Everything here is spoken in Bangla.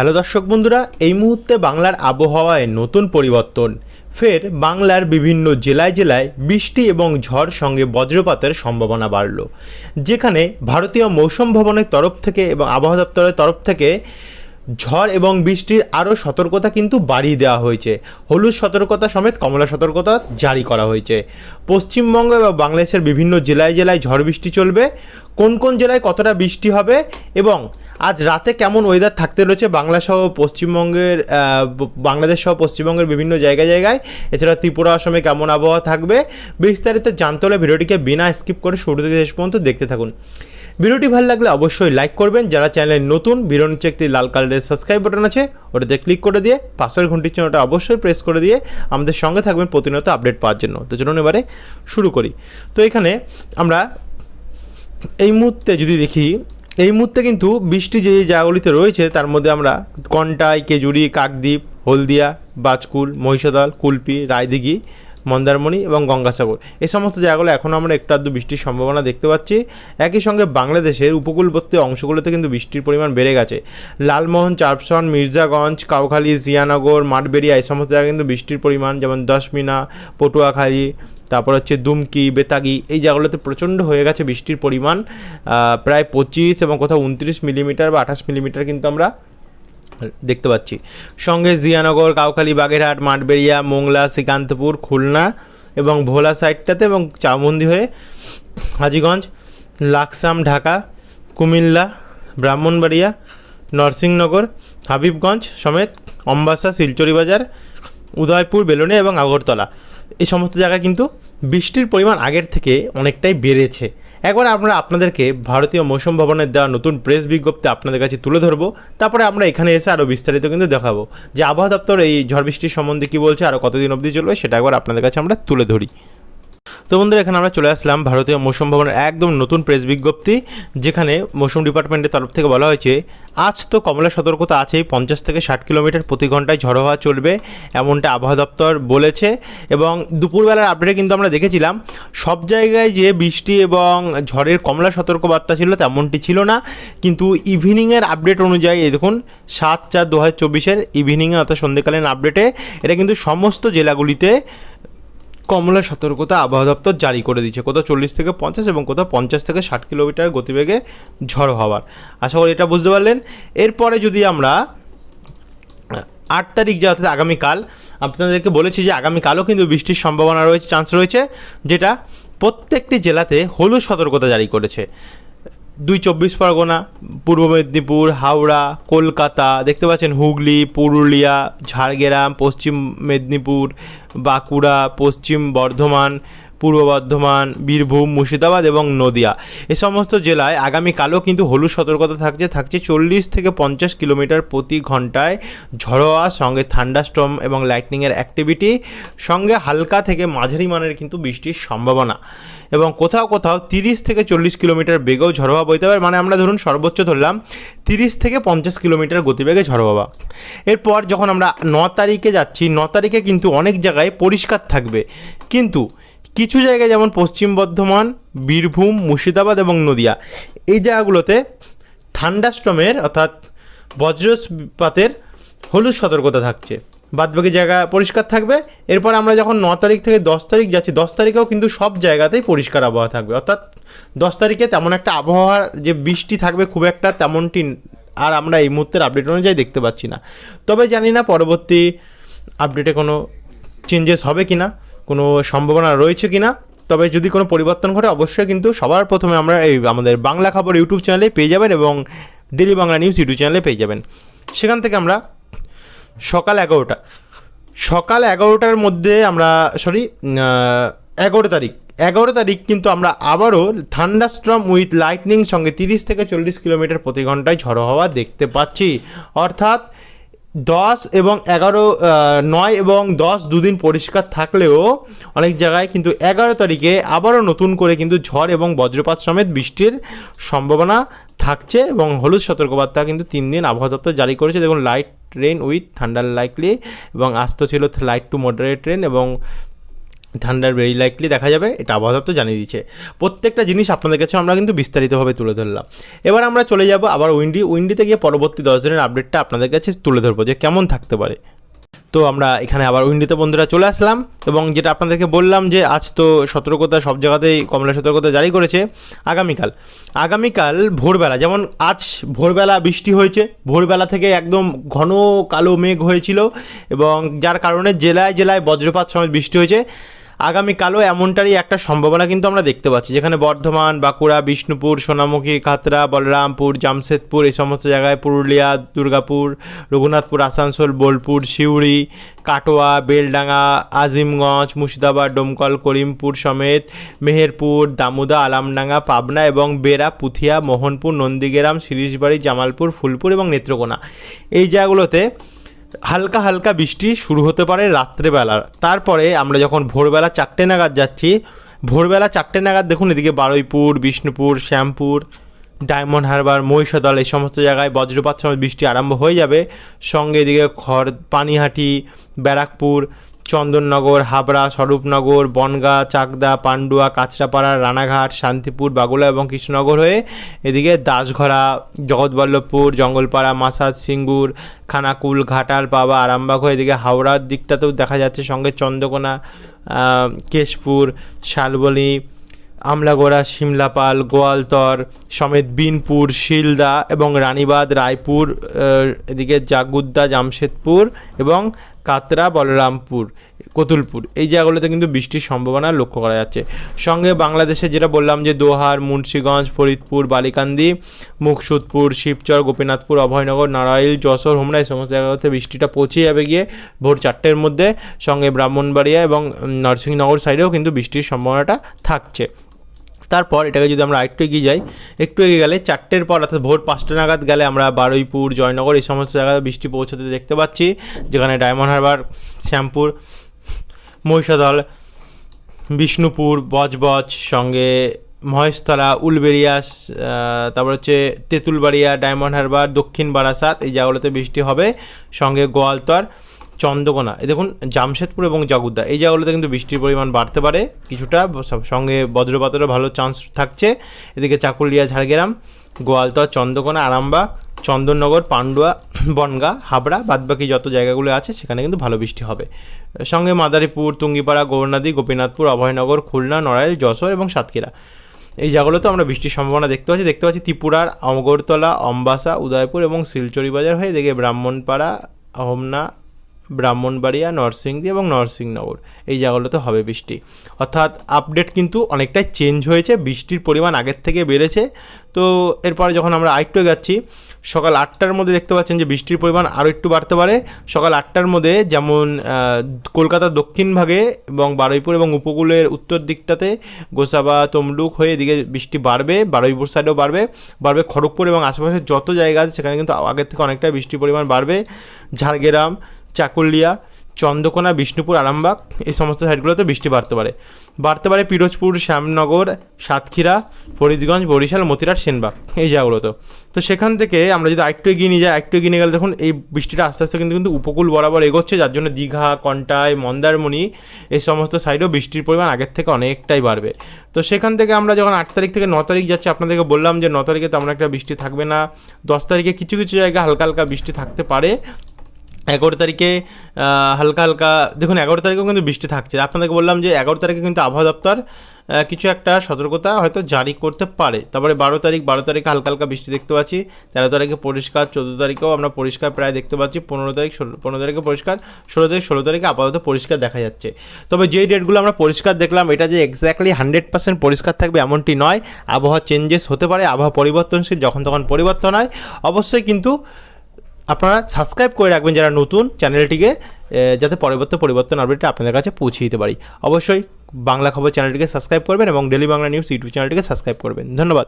হ্যালো দর্শক বন্ধুরা, এই মুহূর্তে বাংলার আবহাওয়ায় নতুন পরিবর্তন। ফের বাংলার বিভিন্ন জেলায় জেলায় বৃষ্টি এবং ঝড় সঙ্গে বজ্রপাতের সম্ভাবনা বাড়ল। যেখানে ভারতীয় মৌসুম ভবনের তরফ থেকে এবং আবহাওয়া দপ্তরের তরফ থেকে ঝড় এবং বৃষ্টির আরও সতর্কতা কিন্তু বাড়িয়ে দেওয়া হয়েছে। হলুদ সতর্কতা সমেত কমলা সতর্কতা জারি করা হয়েছে। পশ্চিমবঙ্গ এবং বাংলাদেশের বিভিন্ন জেলায় জেলায় ঝড় বৃষ্টি চলবে। কোন কোন জেলায় কতটা বৃষ্টি হবে এবং আজ রাতে কেমন ওয়েদার থাকতে রয়েছে বাংলা সহ পশ্চিমবঙ্গের বাংলাদেশ সহ পশ্চিমবঙ্গের বিভিন্ন জায়গায় জায়গায়? এছাড়া ত্রিপুরা আসামে কেমন আবহাওয়া থাকবে? বিস্তারিত জানতে হলে ভিডিওটিকে বিনা স্কিপ করে শুরু থেকে শেষ পর্যন্ত দেখতে থাকুন। ভিডিওটি ভালো লাগলে অবশ্যই লাইক করবেন। যারা চ্যানেলে নতুন ভিডিও নিচে একটি লাল কালারের সাবস্ক্রাইব বাটন আছে, ওটাতে ক্লিক করে দিয়ে পাশের ঘন্টির চিহ্নটা অবশ্যই প্রেস করে দিয়ে আমাদের সঙ্গে থাকবেন প্রতিনিয়ত আপডেট পাওয়ার জন্য। তো চলুন এবারে শুরু করি। তো এখানে আমরা এই মুহূর্তে যদি দেখি এই মুহূর্তে কিন্তু বৃষ্টি যে জায়গাগুলিতে রয়েছে, তার মধ্যে আমরা কন্টাই কেজুরি কাকদ্বীপ, হলদিয়া, বাজকুল, মহিষাদল, কুলপি, রায়দিঘি মন্দারমণি এবং গঙ্গাসাগর। এই সমস্ত জায়গাগুলো এখনও আমরা একটু আধটু বৃষ্টির সম্ভাবনা দেখতে পাচ্ছি। একই সঙ্গে বাংলাদেশের উপকূলবর্তী অংশগুলোতে কিন্তু বৃষ্টির পরিমাণ বেড়ে গেছে। লালমোহন চাপসন মির্জাগঞ্জ, কাউখালী, জিয়ানগর, মাঠবেড়িয়া এই সমস্ত জায়গায় কিন্তু বৃষ্টির পরিমাণ যেমন দশমিনা, পটুয়াখালী, তারপর হচ্ছে দুমকি, বেতাগি এই জায়গাগুলোতে প্রচণ্ড হয়ে গেছে বৃষ্টির পরিমাণ। প্রায় পঁচিশ এবং কোথাও উনত্রিশ মিলিমিটার বা আঠাশ মিলিমিটার কিন্তু আমরা দেখতে পাচ্ছি। সঙ্গে জিয়ানগর, কাউখালী, বাগেরহাট, মাঠবেড়িয়া, মোংলা, শ্রীকান্তপুর, খুলনা এবং ভোলা সাইডটাতে এবং চামুন্দি হয়ে হাজিগঞ্জ, লাকসাম, ঢাকা, কুমিল্লা, ব্রাহ্মণবাড়িয়া নরসিংনগর হাবিবগঞ্জ সমেত অম্বাসা, শিলচরি বাজার, উদয়পুর, বেলুনে এবং আগরতলা। এই সমস্ত জায়গায় কিন্তু বৃষ্টির পরিমাণ আগের থেকে অনেকটাই বেড়েছে। একবার আমরা আপনাদেরকে ভারতীয় মৌসুম ভবনের দেওয়া নতুন প্রেস বিজ্ঞপ্তি আপনাদের কাছে তুলে ধরবো। তারপরে আমরা এখানে এসে আরও বিস্তারিত কিন্তু দেখাবো। যে আবহাওয়া দপ্তর এই ঝড় বৃষ্টির সম্বন্ধে কী বলছে আরও কতদিন অবধি চলবে, সেটা একবার আপনাদের কাছে আমরা তুলে ধরি। তো বন্ধুরা, এখানে আমরা চলে আসলাম ভারতীয় মৌসুম ভবনের একদম নতুন প্রেস বিজ্ঞপ্তি, যেখানে মৌসুম ডিপার্টমেন্টের তরফ থেকে বলা হয়েছে, আজ তো কমলা সতর্কতা আছেই, পঞ্চাশ থেকে ষাট কিলোমিটার প্রতি ঘন্টায় ঝড়ো হওয়া চলবে, এমনটা আবহাওয়া দপ্তর বলেছে। এবং দুপুরবেলার আপডেটে কিন্তু আমরা দেখেছিলাম, সব জায়গায় যে বৃষ্টি এবং ঝড়ের কমলা সতর্কবার্তা ছিল, তেমনটি ছিল না। কিন্তু ইভিনিংয়ের আপডেট অনুযায়ী দেখুন, সাত চার দু হাজার চব্বিশের ইভিনিংয়ে অর্থাৎ সন্ধ্যেকালীন আপডেটে এটা কিন্তু সমস্ত জেলাগুলিতে কমলা সতর্কতা আবহাওয়া দপ্তর জারি করে দিচ্ছে কোথাও চল্লিশ থেকে পঞ্চাশ এবং কোথাও পঞ্চাশ থেকে ষাট কিলোমিটার গতিবেগে ঝড় হওয়ার। আশা করি এটা বুঝতে পারলেন। এরপরে যদি আমরা আট তারিখ যে অর্থাৎ আগামীকাল, আপনাদেরকে বলেছি যে আগামীকালও কিন্তু বৃষ্টির সম্ভাবনা রয়েছে চান্স রয়েছে, যেটা প্রত্যেকটি জেলাতে হলুদ সতর্কতা জারি করেছে। দুই চব্বিশ পরগনা, পূর্ব মেদিনীপুর, হাওড়া, কলকাতা, দেখতে পাচ্ছেন হুগলি, পুরুলিয়া, ঝাড়গ্রাম, পশ্চিম মেদিনীপুর, বাঁকুড়া, পশ্চিম বর্ধমান পূর্ব বর্ধমান, বীরভূম, মুর্শিদাবাদ এবং নদিয়া। এ সমস্ত জেলায় আগামীকালও কিন্তু হলুদ সতর্কতা থাকছে। থাকছে চল্লিশ থেকে পঞ্চাশ কিলোমিটার প্রতি ঘন্টায় ঝড়োয়া, সঙ্গে থান্ডাস্টম এবং লাইটনিংয়ের অ্যাক্টিভিটি, সঙ্গে হালকা থেকে মাঝারি মানের কিন্তু বৃষ্টির সম্ভাবনা। এবং কোথাও কোথাও তিরিশ থেকে চল্লিশ কিলোমিটার বেগেও ঝড়ো বইতে পারে। মানে আমরা ধরুন সর্বোচ্চ ধরলাম তিরিশ থেকে পঞ্চাশ কিলোমিটার গতিবেগে ঝড়ো হওয়া এরপর যখন আমরা ন তারিখে যাচ্ছি, ন তারিখে কিন্তু অনেক জায়গায় পরিষ্কার থাকবে। কিন্তু কিছু জায়গায় যেমন পশ্চিম বর্ধমান, বীরভূম, মুর্শিদাবাদ এবং নদিয়া। এই জায়গাগুলোতে থান্ডাস্ট্রমের অর্থাৎ বজ্রপাতের হলুদ সতর্কতা থাকছে। বাদবাকি জায়গা পরিষ্কার থাকবে। এরপর আমরা যখন ন তারিখ থেকে দশ তারিখ যাচ্ছি, দশ তারিখেও কিন্তু সব জায়গাতেই পরিষ্কার আবহাওয়া থাকবে। অর্থাৎ দশ তারিখে তেমন একটা আবহাওয়ার যে বৃষ্টি থাকবে খুব একটা তেমনটি আর আমরা এই মুহূর্তের আপডেট অনুযায়ী দেখতে পাচ্ছি না। তবে জানি না পরবর্তী আপডেটে কোনো চেঞ্জেস হবে কি না কোনো সম্ভাবনা রয়েছে কি না তবে যদি কোনো পরিবর্তন ঘটে, অবশ্যই কিন্তু সবার প্রথমে আমরা এই আমাদের বাংলা খবর ইউটিউব চ্যানেলে পেয়ে যাবেন এবং ডেলি বাংলা নিউজ ইউটিউব চ্যানেলে পেয়ে যাবেন। সেখান থেকে আমরা সকাল এগারোটা, সকাল এগারোটার মধ্যে আমরা সরি এগারো তারিখ এগারো তারিখ কিন্তু আমরা আবারও থান্ডাস্ট্রম উইথ লাইটনিং সঙ্গে তিরিশ থেকে চল্লিশ কিলোমিটার প্রতি ঘন্টায় ঝড়ো হওয়া দেখতে পাচ্ছি। অর্থাৎ দশ এবং এগারো নয় এবং দশ দুদিন পরিষ্কার থাকলেও অনেক জায়গায় কিন্তু এগারো তারিখে আবারও নতুন করে কিন্তু ঝড় এবং বজ্রপাত সমেত বৃষ্টির সম্ভাবনা থাকছে এবং হলুদ সতর্কবার্তা কিন্তু তিন দিন আবহাওয়া দপ্তর জারি করেছে। দেখুন light rain with thunder likely এবং আস্ত ছিল লাইট টু মডারেট রেন এবং ঠান্ডার ভেরি লাইকলি দেখা যাবে, এটা আবহাওয়া দপ্তর জানিয়ে দিচ্ছে প্রত্যেকটা জিনিস আপনাদের কাছে আমরা কিন্তু বিস্তারিতভাবে তুলে ধরলাম। এবার আমরা চলে যাব আবার উইন্ডি, উইন্ডিতে গিয়ে পরবর্তী দশ দিনের আপডেটটা আপনাদের কাছে তুলে ধরবো যে কেমন থাকতে পারে। তো আমরা এখানে আবার উইন্ডিতে বন্ধুরা চলে আসলাম এবং যেটা আপনাদেরকে বললাম যে আজ তো সতর্কতা সব জায়গাতেই কমলা সতর্কতা জারি করেছে, আগামীকাল। আগামীকাল ভোরবেলা, যেমন আজ ভোরবেলা বৃষ্টি হয়েছে, ভোরবেলা থেকে একদম ঘন কালো মেঘ হয়েছিল এবং যার কারণে জেলায় জেলায় বজ্রপাত সময় বৃষ্টি হয়েছে। আগামীকালও এমনটারই একটা সম্ভাবনা কিন্তু আমরা দেখতে পাচ্ছি। যেখানে বর্ধমান, বাঁকুড়া, বিষ্ণুপুর, সোনামুখী খাতড়া বলরামপুর, জামশেদপুর এই সমস্ত জায়গায় পুরুলিয়া, দুর্গাপুর, রঘুনাথপুর, আসানসোল, বোলপুর, সিউড়ি, কাটোয়া, বেলডাঙ্গা, আজিমগঞ্জ, মুর্শিদাবাদ, ডোমকল, করিমপুর সমেত মেহেরপুর, দামুদা, আলামডাঙ্গা, পাবনা এবং বেড়া, পুথিয়া, মোহনপুর, নন্দীগ্রাম শিরিশবাড়ি জামালপুর, ফুলপুর এবং নেত্রকোনা। এই জায়গাগুলোতে হালকা হালকা বৃষ্টি শুরু হতে পারে রাত্রেবেলা। তারপরে আমরা যখন ভোরবেলা চারটে নাগাদ যাচ্ছি, ভোরবেলা চারটে নাগাদ দেখুন এদিকে বারুইপুর, বিষ্ণুপুর, শ্যামপুর, ডায়মন্ড হারবার, মহিষাদল এই সমস্ত জায়গায় বজ্রপাত সময় বৃষ্টি আরম্ভ হয়ে যাবে। সঙ্গে এদিকে খড়, পানিহাটি, ব্যারাকপুর চন্দননগর, হাবড়া, স্বরূপনগর, বনগা, চাকদা, পান্ডুয়া, কাঁচরাপাড়া, রানাঘাট, শান্তিপুর, বাগুলা এবং কৃষ্ণনগর হয়ে এদিকে দাসঘরা, জগৎবল্লভপুর, জঙ্গলপাড়া মাসাদ সিঙ্গুর, খানাকুল, ঘাটাল, পাবা, আরামবাগ হয়ে এদিকে হাওড়ার দিকটাতেও দেখা যাচ্ছে সঙ্গে চন্দ্রকোনা কেশপুর শালবনি আমলাগোড়া, সিমলাপাল, গোয়ালতর, সমেত বিনপুর, শিলদা এবং রানীবাদ রায়পুর এদিকে জাগুদ্দা, জামশেদপুর এবং কাতরা, বলরামপুর, কতুলপুর। এই জায়গাগুলোতে কিন্তু বৃষ্টির সম্ভাবনা লক্ষ্য করা যাচ্ছে। সঙ্গে বাংলাদেশে যেটা বললাম যে দোহার, মুন্সীগঞ্জ, ফরিদপুর, বালিকান্দি, মুকসুদপুর, শিবচর, গোপীনাথপুর, অভয়নগর, নারাইল, যশোর হোমনা এই সমস্ত জায়গাতে বৃষ্টিটা পৌঁছে যাবে গিয়ে ভোর চারটের মধ্যে। সঙ্গে ব্রাহ্মণবাড়িয়া এবং নরসিংহনগর সাইডেও কিন্তু বৃষ্টির সম্ভাবনাটা থাকছে। তারপর এটাকে যদি আমরা একটু এগিয়ে যাই, একটু এগিয়ে গেলে চারটের পর অর্থাৎ ভোর পাঁচটা নাগাদ গেলে আমরা বারুইপুর, জয়নগর এই সমস্ত জায়গায় বৃষ্টি পৌঁছতে দেখতে পাচ্ছি, যেখানে ডায়মন্ড হারবার শ্যামপুর, মহিষাদল, বিষ্ণুপুর, বজবজ, সঙ্গে মহেশতলা উলবেরিয়া তারপর হচ্ছে তেঁতুলবাড়িয়া ডায়মন্ড হারবার দক্ষিণ বারাসাত এই জায়গাগুলোতে বৃষ্টি হবে, সঙ্গে গোয়ালতর। চন্দ্রকোনা। দেখুন, জামশেদপুর এবং জগুদ্দা। এই জায়গাগুলোতে কিন্তু বৃষ্টির পরিমাণ বাড়তে পারে কিছুটা সঙ্গে বজ্রপাতেরও ভালো চান্স থাকছে। এদিকে চাকুলিয়া, ঝাড়গ্রাম, গোয়ালতর, চন্দ্রকোনা, আরামবাগ, চন্দননগর, পান্ডুয়া, বনগা, হাবড়া বাদবাকি যত জায়গাগুলো আছে সেখানে কিন্তু ভালো বৃষ্টি হবে। সঙ্গে মাদারীপুর, তুঙ্গিপাড়া, গৌরনাদী, গোপীনাথপুর, অভয়নগর, খুলনা, নড়াইল, যশোর এবং সাতক্ষীরা। এই জায়গাগুলোতে আমরা বৃষ্টির সম্ভাবনা দেখতে পাচ্ছি। দেখতে পাচ্ছি ত্রিপুরার অগরতলা অম্বাসা, উদয়পুর এবং শিলচরি বাজার হয়ে দেখে ব্রাহ্মণপাড়া, হোমনা ব্রাহ্মণবাড়িয়া, নরসিংদী এবং নরসিংনগর এই জায়গাগুলোতে হবে বৃষ্টি। অর্থাৎ আপডেট কিন্তু অনেকটাই চেঞ্জ হয়েছে। বৃষ্টির পরিমাণ আগের থেকে বেড়েছে। তো এরপরে যখন আমরা আরেকটু যাচ্ছি সকাল আটটার মধ্যে দেখতে পাচ্ছেন যে বৃষ্টির পরিমাণ আরও একটু বাড়তে পারে। সকাল আটটার মধ্যে যেমন কলকাতার দক্ষিণ ভাগে এবং বারুইপুর এবং উপকূলের উত্তর দিকটাতে গোসাবা, তমলুক হয়ে এদিকে বৃষ্টি বাড়বে। বারুইপুর সাইডেও বাড়বে। বাড়বে খড়গপুর এবং আশেপাশের যত জায়গা আছে, সেখানে কিন্তু আগের থেকে অনেকটাই বৃষ্টির পরিমাণ বাড়বে। ঝাড়গ্রাম চাকুলিয়া, চন্দ্রকোনা, বিষ্ণুপুর, আরামবাগ এই সমস্ত সাইডগুলোতে বৃষ্টি বাড়তে পারে। বাড়তে পারে পিরোজপুর, শ্যামনগর, সাতক্ষীরা, ফরিদগঞ্জ, বরিশাল, মতিরাট, সেনবাগ এই জায়গাগুলোতে। তো সেখান থেকে আমরা যদি আরেকটু এগিয়ে নিয়ে যাই, আরেকটু এগিয়ে নিয়ে গেলে দেখুন এই বৃষ্টিটা আস্তে আস্তে কিন্তু কিন্তু উপকূল বরাবর এগোচ্ছে, যার জন্য দীঘা, কন্টাই, মন্দারমণি এই সমস্ত সাইডেও বৃষ্টির পরিমাণ আগের থেকে অনেকটাই বাড়বে। তো সেখান থেকে আমরা যখন আট তারিখ থেকে ন তারিখ যাচ্ছি, আপনাদেরকে বললাম যে ন তারিখে তেমন একটা বৃষ্টি থাকবে না। দশ তারিখে কিছু কিছু জায়গায় হালকা হালকা বৃষ্টি থাকতে পারে। এগারো তারিখে হালকা হালকা, দেখুন এগারো তারিখেও কিন্তু বৃষ্টি থাকছে। আপনাদেরকে বললাম যে এগারো তারিখে কিন্তু আবহাওয়া দপ্তর কিছু একটা সতর্কতা হয়তো জারি করতে পারে। তারপরে বারো তারিখ, বারো তারিখে হালকা হালকা বৃষ্টি দেখতে পাচ্ছি, তেরো তারিখে পরিষ্কার, চোদ্দ তারিখেও আমরা পরিষ্কার প্রায় দেখতে পাচ্ছি, পনেরো তারিখ, ষোলো, পনেরো তারিখে পরিষ্কার, ষোলো তারিখ, ষোলো তারিখে আপাতত পরিষ্কার দেখা যাচ্ছে। তবে যেই ডেটগুলো আমরা পরিষ্কার দেখলাম, এটা যে এক্স্যাক্টলি হান্ড্রেড পার্সেন্ট পরিষ্কার থাকবে এমনটি নয়। আবহাওয়া চেঞ্জেস হতে পারে, আবহাওয়া পরিবর্তনশীল যখন তখন পরিবর্তন হয়। অবশ্যই কিন্তু আপনারা সাবস্ক্রাইব করে রাখবেন যারা নতুন চ্যানেলটিকে যাতে পরবর্তী পরিবর্তন আপডেটটা আপনাদের কাছে পৌঁছে দিতে পারি। অবশ্যই বাংলা খবর চ্যানেলটিকে সাবস্ক্রাইব করবেন এবং ডেলি বাংলা নিউজ ইউটিউব চ্যানেলটিকে সাবস্ক্রাইব করবেন। ধন্যবাদ।